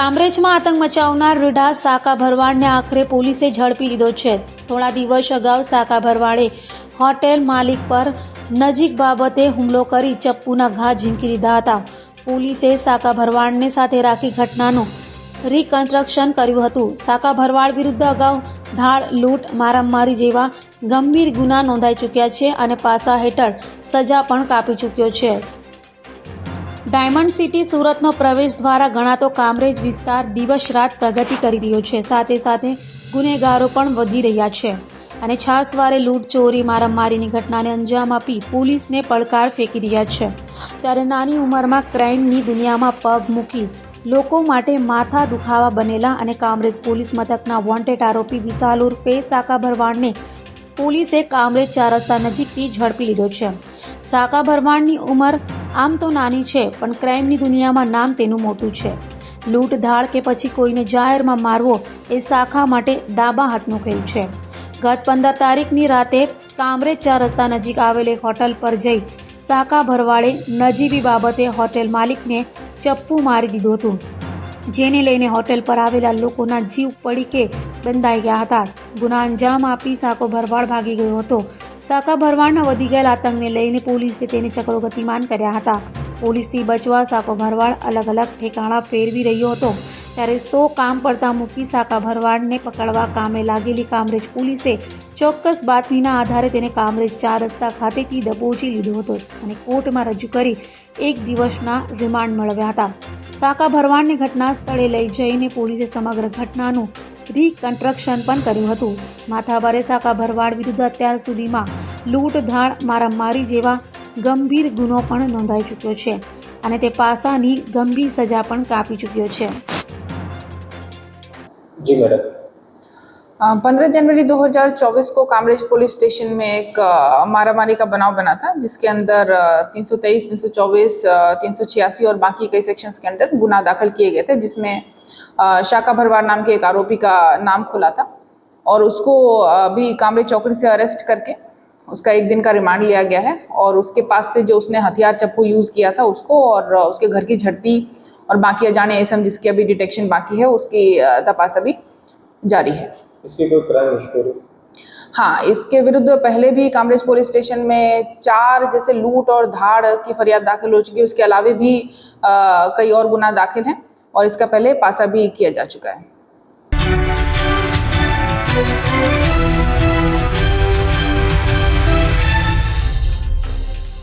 કામરેજમાં આતંક મચાવનાર રીઢા સાકા ભરવાડને આખરે પોલીસે ઝડપી લીધો છે. થોડા દિવસ અગાઉ સાકા ભરવાડે હોટેલ માલિક પર નજીક બાબતે હુમલો કરી ચપ્પુના ઘા ઝીંકી દીધા હતા. પોલીસે સાકા ભરવાડને સાથે રાખી ઘટનાનું રિકન્સ્ટ્રક્શન કર્યું હતું. સાકા ભરવાડ વિરુદ્ધ અગાઉ ધાડ, લૂંટ, મારામારી જેવા ગંભીર ગુના નોંધાઈ ચૂક્યા છે અને પાસા હેઠળ સજા પણ કાપી ચૂક્યો છે. ડાયમંડ સિટી સુરતનો પ્રવેશ દ્વારા ગણાતો કામરેજ વિસ્તાર દિવસ રાત પ્રગતિ કરી રહ્યો છે. સાથે સાથે ગુનેગારો પણ વધી રહ્યા છે. અને છાસવારે લૂંટ ચોરી, મારામારીની ઘટનાને અંજામ આપી પોલીસને પડકાર ફેંકી રહ્યા છે. ત્યારે નાની ઉંમરમાં ક્રાઇમની દુનિયામાં પગ મૂકી લોકો માટે માથા દુખાવા બનેલા અને કામરેજ પોલીસ મથકના વોન્ટેડ આરોપી વિશાલ ઉર્ફે સાકા ભરવાડને પોલીસે કામરેજ ચાર રસ્તા નજીકથી ઝડપી લીધો છે. સાકા ભરવાડની ઉંમર આમ તો નાની છે, પણ ક્રાઇમની દુનિયામાં નામ તેનું મોટું છે. લૂંટ, ધાડ કે પછી કોઈને જાહેરમાં મારવો, એ શાખા માટે દાબા હાથનું ખેલ છે. ગત પંદર તારીખની રાતે કામરેજ ચાર રસ્તા નજીક આવેલી હોટલ પર જઈ શાખા ભરવાડે નજીવી બાબતે હોટેલ માલિકને ચપ્પુ મારી દીધું હતું. જેને લઈને હોટેલ પર આવેલા લોકોના જીવ પડીકે બંધાઈ ગયા હતા. ગુના અંજામ આપી સાકો ભરવાડ ભાગી ગયો હતો. સાકા ભરવાડના વધી ગયેલા આતંકને લઈને પોલીસે તેને ચક્રો ગતિમાન કર્યા હતા. પોલીસથી બચવા સાકો ભરવાડ અલગ અલગ ઠેકાણા ફેરવી રહ્યો હતો. ત્યારે સો કામ પડતા મૂકી સાકા ભરવાડને પકડવા કામે લાગેલી કામરેજ પોલીસે ચોક્કસ બાતમીના આધારે તેને કામરેજ ચાર રસ્તા ખાતેથી દબોચી લીધો હતો અને કોર્ટમાં રજૂ કરી એક દિવસના રિમાન્ડ મેળવ્યા હતા. સાકા ભરવાડને ઘટના સ્થળે લઈ જઈને પોલીસે સમગ્ર ઘટનાનું રિકન્સ્ટ્રક્શન પણ કર્યું હતું. માથાભારે સાકા ભરવાડ વિરુદ્ધ અત્યાર સુધીમાં લૂંટ ધાડ મારામારી જેવા ગંભીર ગુનો પણ નોંધાઈ ચૂક્યો છે અને તે પાસાની ગંભીર સજા પણ કાપી ચૂક્યો છે जी मैडम पंद्रह जनवरी 2024 को कामरेज पुलिस स्टेशन में एक अ, मारामारी का बनाव बना था जिसके अंदर तीन सौ तेईस तीन सौ चौबीस तीन सौ छियासी और बाकी कई सेक्शंस के अंदर गुना दाखिल किए गए थे जिसमें अ, शाखा भरवार नाम के एक आरोपी का नाम खुला था और उसको अभी कामरेज चौकड़ी से अरेस्ट करके उसका एक दिन का रिमांड लिया गया है और उसके पास से जो उसने हथियार चप्पू यूज़ किया था उसको और उसके घर की झड़ती और बाकी अजाने एसम जिसकी अभी डिटेक्शन बाकी है उसकी तपास अभी जारी है। इसकी कोई क्राइम हाँ इसके विरुद्ध पहले भी कामरेज पुलिस स्टेशन में चार जैसे लूट और धाड़ की फरियाद दाखिल हो चुकी है उसके अलावा भी अ, कई और गुना दाखिल हैं और इसका पहले पासा भी किया जा चुका है।